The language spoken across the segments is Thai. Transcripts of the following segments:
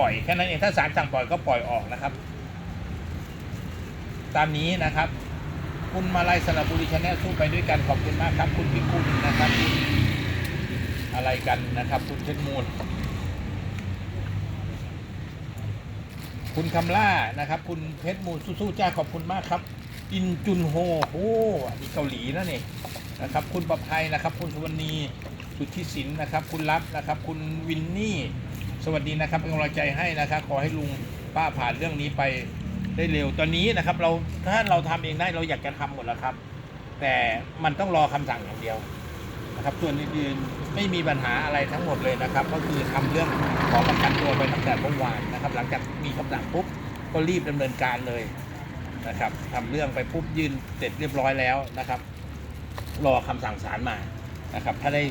ปล่อยแค่นั้นเองถ้าศาลสั่งปล่อยก็ปล่อยออกนะครับ ตามนี้นะครับ คุณมาลัยสระบุรีชาแนลสู้ไปด้วยกันขอบคุณมากครับ คุณพิคุณนะครับ อะไรกันนะครับ คุณเพชรมูล คุณคำล่านะครับ คุณเพชรมูลสู้ๆจ้าขอบคุณมากครับ อินจุนโฮโอ้อันนี้เกาหลีนะนี่นะครับ คุณประภัยนะครับ คุณสุวนีสุทธิสินนะครับ คุณรับนะครับ คุณวินนี่ สวัสดีนะครับเป็นกำลังใจให้นะครับ ขอให้ลุงป้าผ่านเรื่องนี้ไปได้เร็ว ตอนนี้นะครับ เราถ้าเราทำเองได้เราอยากจะทำหมดแล้วครับ แต่มันต้องรอคำสั่งอย่างเดียวนะครับส่วนอื่นๆไม่มีปัญหาอะไรทั้งหมดเลยนะครับ ก็คือทำเรื่องขอประกันตัวไปตั้งแต่เมื่อวานนะครับ หลังจากมีคำสั่งปุ๊บก็รีบดำเนินการเลยนะครับทำเรื่องไปปุ๊บยื่นเสร็จเรียบร้อยแล้วนะครับ รอคำสั่งศาลมานะครับ ถ้าได้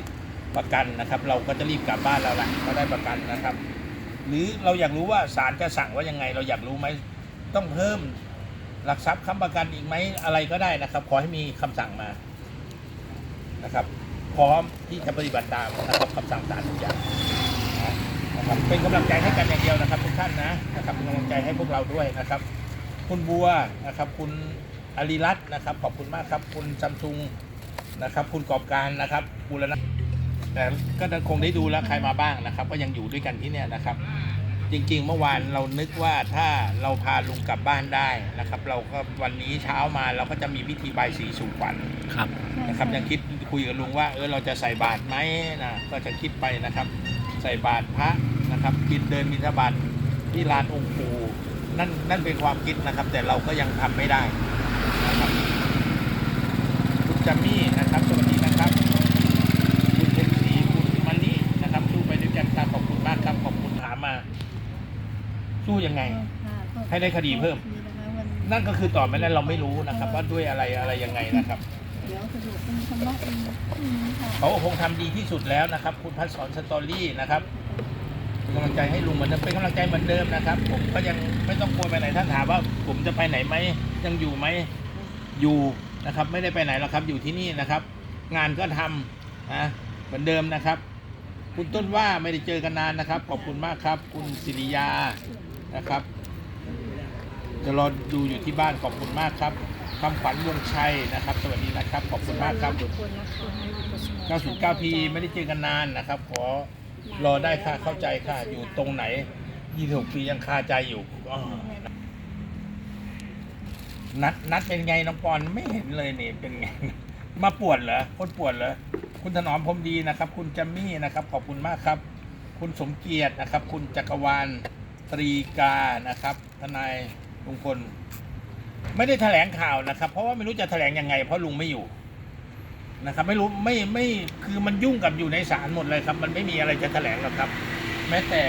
ประกันนะครับ เราก็จะรีบกลับบ้านแล้วล่ะก็ได้ประกันนะครับ หรือเราอยากรู้ว่าศาลจะสั่งว่ายังไง เราอยากรู้ไหมต้องเพิ่มหลักทรัพย์ค้ำประกันอีกไหมอะไรก็ได้นะครับ ขอให้มีคำสั่งมานะครับ พร้อมที่จะปฏิบัติตามนะครับคำสั่งศาลทุกอย่างนะครับเป็นกำลังใจให้กันอย่างเดียวนะครับ ทุกท่านนะนะครับเป็นกำลังใจให้พวกเราด้วยนะครับ คุณบัวนะครับ คุณอารีรัตน์นะครับ ขอบคุณมากครับ คุณซัมซุงนะครับ คุณกอบการนะครับบูรณะ แต่ก็คงได้ดูแล้วใครมาบ้างนะครับ ก็ยังอยู่ด้วยกันที่เนี่ยนะครับ จริงๆ เมื่อวานเรานึกว่าถ้าเราพาลุงกลับบ้านได้นะครับ เราก็วันนี้เช้ามาเราก็จะมีพิธีบายสีสู่ขวัญครับนะครับยังคิดคุยกับลุงว่าเออเราจะใส่บาตรไหมนะก็จะคิดไปนะครับ ใส่บาตรพระนะครับบินเดินบิณฑบาตที่ลานองค์ปู่นั่นนั่นเป็นความคิดนะครับ แต่เราก็ยังทำไม่ได้นะครับคุณจัมมี่นะครับสวัสดีนะครับ มมา สู้ยังไง ให้ได้คดีเพิ่ม นั่นก็คือตอบไม่ได้เราไม่รู้นะครับ ว่าด้วยอะไรอะไรยังไงนะครับเดี๋ยวสะดวกเป็นคำว่าเองอืมค่ะเขาคงทำดีที่สุดแล้วนะครับ คุณพัฒสอนสตอรี่นะครับเป็นกำลังใจให้ลุงเหมือนเดิมเป็นกำลังใจเหมือนเดิมนะครับ ผมก็ยังไม่ต้องกลัวไปไหนท่านถามว่า ผมจะไปไหนไหมยังอยู่ไหมอยู่นะครับ ไม่ได้ไปไหนหรอกครับ อยู่ที่นี่นะครับ งานก็ทำนะเหมือนเดิมนะครับ คุณต้นว่าไม่ได้เจอกันนานนะครับ ขอบคุณมากครับ คุณศิริยานะครับ จะรอดูอยู่ที่บ้านขอบคุณมากครับคำขวัญวงชัยนะครับ สวัสดีนะครับ ขอบคุณมากครับทุกคนนะคะ99พีไม่ได้เจอกันนานนะครับ ขอรอได้ค่ะเข้าใจค่ะ อยู่ตรงไหน26ปียังคาใจอยู่อ้อนัดนัดเป็นไงน้องปอนไม่เห็นเลยนี่เป็นไง มาปวดเหรอคนปวดเหรอ คุณถนอมพรหมดีนะครับ คุณจัมมี่นะครับ ขอบคุณมากครับ คุณสมเกียรตินะครับ คุณจักรวาลตรีกานะครับทนายลุงพลไม่ได้แถลงข่าวนะครับ เพราะว่าไม่รู้จะแถลงยังไง เพราะลุงไม่อยู่นะครับ ไม่รู้ไม่ไม่คือมันยุ่งกับอยู่ในศาลหมดเลยครับ มันไม่มีอะไรจะแถลงหรอกครับ แม้แต่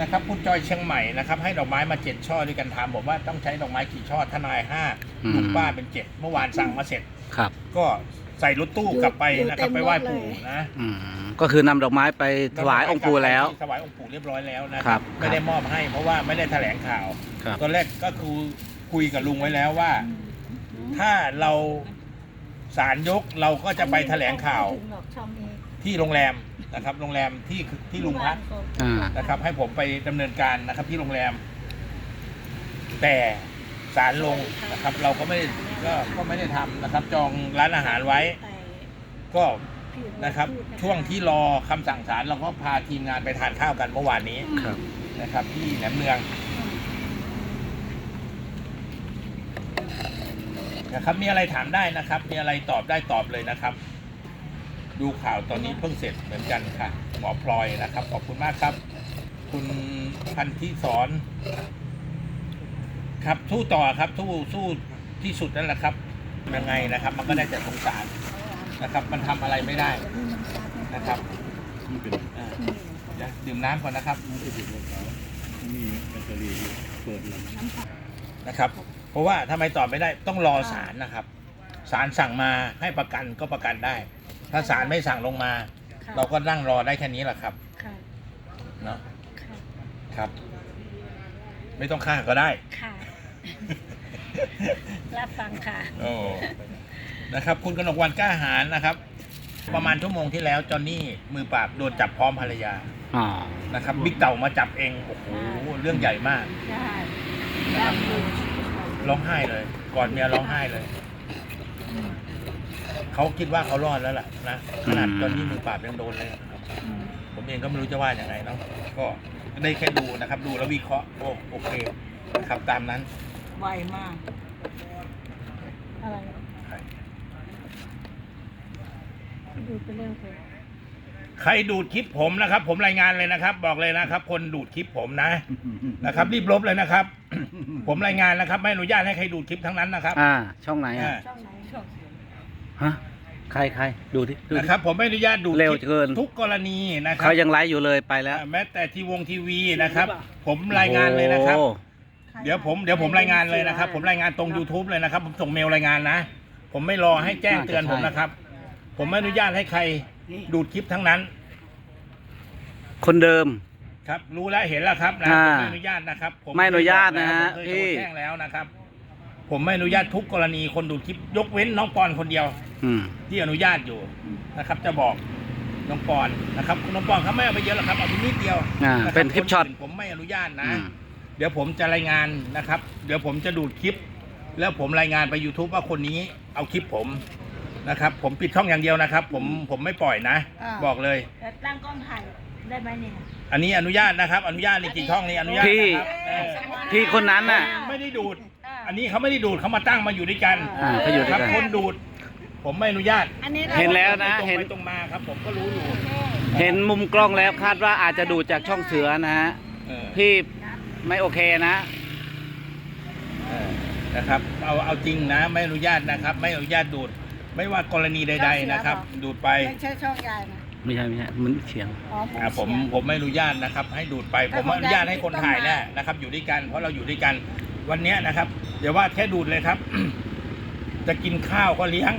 นะครับคุณจอยเชียงใหม่นะครับ ให้ดอกไม้มาเจ็ดช่อด้วยกันถามบอกว่าต้องใช้ดอกไม้กี่ช่อทนายห้าอืมลุงป้าเป็นเจ็ดเมื่อวานสั่งมาเสร็จครับ ก็ ใส่รถตู้กลับไปนะครับไปไหว้ปู่นะอืมก็คือนำดอกไม้ไปถวายองค์ปู่แล้ว ถวายองค์ปู่เรียบร้อยแล้วนะคครัรับบไม่ได้มอบให้ เพราะว่าไม่ได้แถลงข่าว ครับ ตอนแรกก็คือคุยกับลุงไว้แล้วว่า ถ้าเราศาลยกเราก็จะไปแถลงข่าวถึงหรอกช่องนี้ที่โรงแรมนะครับ โรงแรมที่ที่ลุงพักอ่า นะครับให้ผมไปดำเนินการนะครับที่โรงแรม แต่ ศาลลงนะครับ เราก็ไม่ได้ก็ก็ไม่ได้ทำนะครับ จองร้านอาหารไว้ ก็นะครับ ช่วงที่รอคำสั่งศาลเราก็พาทีมงานไปทานข้าวกันเมื่อวานนี้ครับ นะครับ ที่แหนมเนืองนะครับมีอะไรถามได้นะครับ มีอะไรตอบได้ตอบเลยนะครับ ดูข่าวตอนนี้เพิ่งเสร็จเหมือนกันค่ะ หมอพลอยนะครับ ขอบคุณมากครับ คุณพันธิสอน ครับสู้ต่อครับสู้สู้ที่สุดนั่นแหละครับยังไงนะครับ มันก็ได้แต่สงสารนะครับ มันทำอะไรไม่ได้นะครับอ่าเดี๋ยวดื่มน้ำก่อนนะครับนะครับ เพราะว่าทำไมตอบไม่ได้ต้องรอศาลนะครับศาลสั่งมาให้ประกันก็ประกันได้ ถ้าศาลไม่สั่งลงมาเราก็นั่งรอได้แค่นี้แหละครับค่ะ เนาะค่ะ ครับ ไม่ต้องฆ่าก็ได้ ค่ะ รับฟังค่ะ โอ้ นะครับ คุณกนกวันกล้าหารนะครับ ประมาณชั่วโมงที่แล้วจอนนี่มือปราบโดนจับพร้อมภรรยาอ๋อนะครับบิ๊กเต่ามาจับเองโอ้โหเรื่องใหญ่มาก ใช่ได้ดูร้องไห้เลย ก่อนเมียร้องไห้เลย เขาคิดว่าเขารอดแล้วล่ะนะขนาดตอนนี้มือปราบยังโดนเลยนะครับอืมผมเองก็ไม่รู้จะว่าอย่างไรเนาะก็ได้แค่ดูนะครับ ดูแล้ววิเคราะห์โอ้โอเคนะครับตามนั้น ไวมาก อะไร ดูไปเร็วเลยใครดูดคลิปผมนะครับ ผมรายงานเลยนะครับ บอกเลยนะครับ คนดูดคลิปผมนะ นะครับ รีบลบเลยนะครับ ผมรายงานนะครับ ไม่อนุญาตให้ใครดูดคลิปทั้งนั้นนะครับอ่า ช่องไหนอะอ่าช่องไหนช่องฮะใครใครดูที่ดูนะครับ ผมไม่อนุญาตดูดเร็วคลิปเกิน ทุกกรณีนะครัเขายังไลฟ์อยู่เลยไปแล้วอ่าแม้แต่ทีวงทีวีนะครับ ผมรายงานเลยนะครับ โอ้ เดี๋ยวผมเดี๋ยวผมรายงานเลยนะครับ ผมรายงานตรง YouTube เลยนะครับ ผมส่งเมลรายงานนะ ผมไม่รอให้แจ้งเตือนผมนะครับ ผมไม่อนุญาตให้ใครดูดคลิปทั้งนั้น คนเดิม ครับ รู้แล้วเห็นแล้วครับนะอ่าผมไม่อนุญาตนะครับผไม่อนุญาตนะฮะผมเคยพี่โทรแจ้งแล้วนะครับ ผมไม่อนุญาตทุกกรณีคนดูดคลิป ยกเว้นน้องปอนคนเดียว อืม ที่อนุญาตอยู่นะครับ จะบอกน้องปอนนะครับน้องปอนเขาไม่เอาไปเยอะหรอกครับเอาไปนิดเดียวอ่าะรับเป็นคลิปช็อตนอื่นผมไม่อนุญาตนะ อืม เดี๋ยวผมจะรายงานนะครับ เดี๋ยวผมจะดูดคลิป แล้วผมรายงานไป YouTube ว่าคนนี้เอาคลิปผมนะครับ ผมปิดช่องอย่างเดียวนะครับ ผมผมไม่ปล่อยนะบอกเลยแต่ตั้งกล้องถ่ายได้ไหมเนี่ย อันนี้อนุญาตนะครับ อนุญาตในกี่ช่องนี้อนุญาตพี่ นะครับเออพี่คนนั้นน่ะ ไม่ได้ดูดอันนี้เขาไม่ได้ดูดเขามาตั้งมาอยู่ด้วยกันอ่าเขาอยู่ด้วยกัน ครับคนดูด ผมไม่อนุญาตอันนี้ราเห็นแล้วนะตรงเห็นไปตรงมาครับ ผมก็รู้อยู่เห็นมุมกล้องแล้วคาดว่าอาจจะดูจากช่องเสือนะฮะ เออพี่ ไม่โอเคนะเออนะครับ เอาเอาจริงนะ ไม่อนุญาตนะครับ ไม่อนุญาตดูด ไม่ว่ากรณีใด ๆนะครับ ดูดไปไม่ใช่ช่องยายนะไม่ใช่ไม่ใช่มันเฉียงอ๋ออ่าผมผมไม่อนุญาตนะครับ ให้ดูดไปผมอนุญาตให้คนถ่ายแน่นะครับ อยู่ด้วยกัน เพราะเราอยู่ด้วยกันวันเนี้ยนะครับเดี๋ยวว่าแค่ดูดเลยครับ จะกินข้าวก็เลี้ยง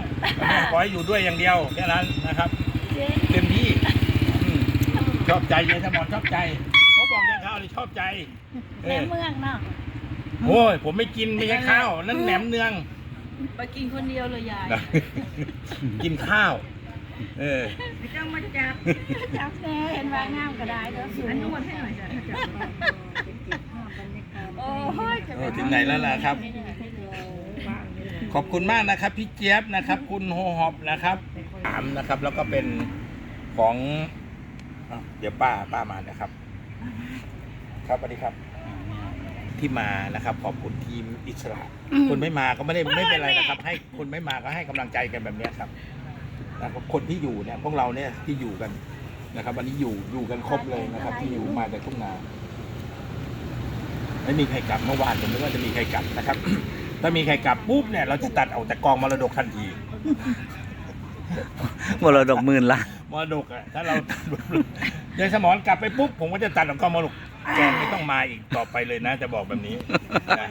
ขอให้อยู่ด้วยอย่างเดียวแค่นั้นนะครับเจ๊เต็มที่อืมชอบใจยายสมอนชอบใจเขาบอกเลี้ยงข้าวเลยชอบใจ เอแม่อเมืองเนาะโอ้ย ผมไม่กินไม่ใช่ข้าว นั่นแหนมเนือง ไปกินคนเดียวเลยยายกินข้าว เออไม่ต้องมาจับจับแน่เห็นว่างามก็ได้เด้อสูงอันนวดให้หน่อยจ้ะโอ้ยจะโอ้ถึงไหนแล้วล่ะครับ ขอบคุณมากนะครับ พี่เจี๊ยบนะครับ คุณโฮฮอปนะครับถามนะครับ แล้วก็เป็นของอ้าวเดี๋ยวป้าป้ามานะครับ ครับสวัสดีครับ ที่มานะครับ ขอบคุณทีมอิสระคุณไม่มาก็ไม่ได้ไม่เป็นไรนะครับ ให้คุณไม่มาก็ให้กำลังใจกันแบบเนี้ยครับนะครับคนที่อยู่เนี่ยพวกเราเนี่ยที่อยู่กันนะครับวันนี้อยู่อยู่กันครบเลยนะครับ ที่อยู่มาจากทุ่งนาไม่มีใครกลับเมื่อวานผมนึกว่าจะมีใครกลับนะครับ ถ้ามีใครกลับปุ๊บเนี่ยเราจะตัดออกจากกองมรดกทันที มรดกหมื่นละมรดกอะถ้าเราตัดปุ๊บยายสมอนกลับไปปุ๊บผมก็จะตัดออกกองมรดก แกไม่ต้องมาอีกต่อไปเลยนะ จะบอกแบบนี้นะ